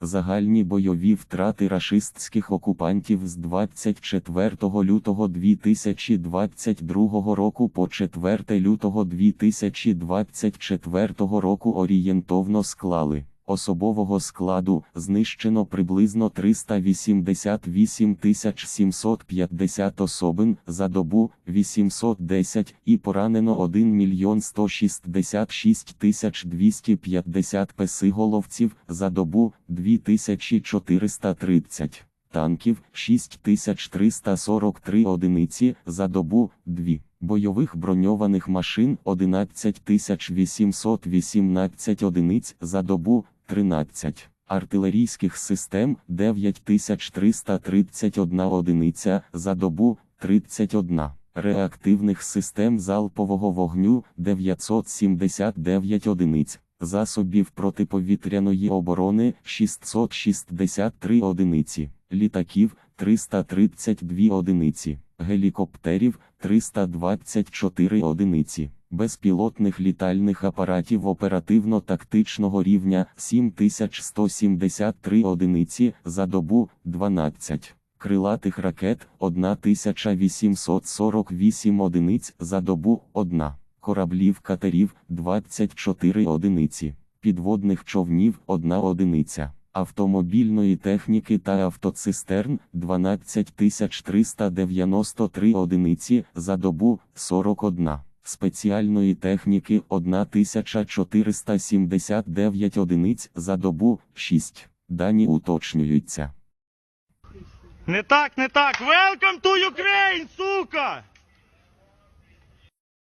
Загальні бойові втрати рашистських окупантів з 24 лютого 2022 року по 4 лютого 2024 року орієнтовно склали. Особового складу знищено приблизно 388 750 особин за добу 810 і поранено 1 мільйон 166 250 песиголовців за добу 2430 танків 6343 одиниці за добу 2. Бойових броньованих машин 11818 одиниць за добу 13. Артилерійських систем 9331 одиниця за добу 31. Реактивних систем залпового вогню 979 одиниць. Засобів протиповітряної оборони 663 одиниці, літаків 332 одиниці, гелікоптерів 324 одиниці, безпілотних літальних апаратів оперативно-тактичного рівня 7173 одиниці за добу 12. Крилатих ракет 1848 одиниць за добу 1 кораблів катерів 24 одиниці, підводних човнів 1 одиниця, автомобільної техніки та автоцистерн 12393 одиниці за добу 41, спеціальної техніки 1479 одиниць за добу 6. Дані уточнюються. Не так, не так. Welcome to Ukraine!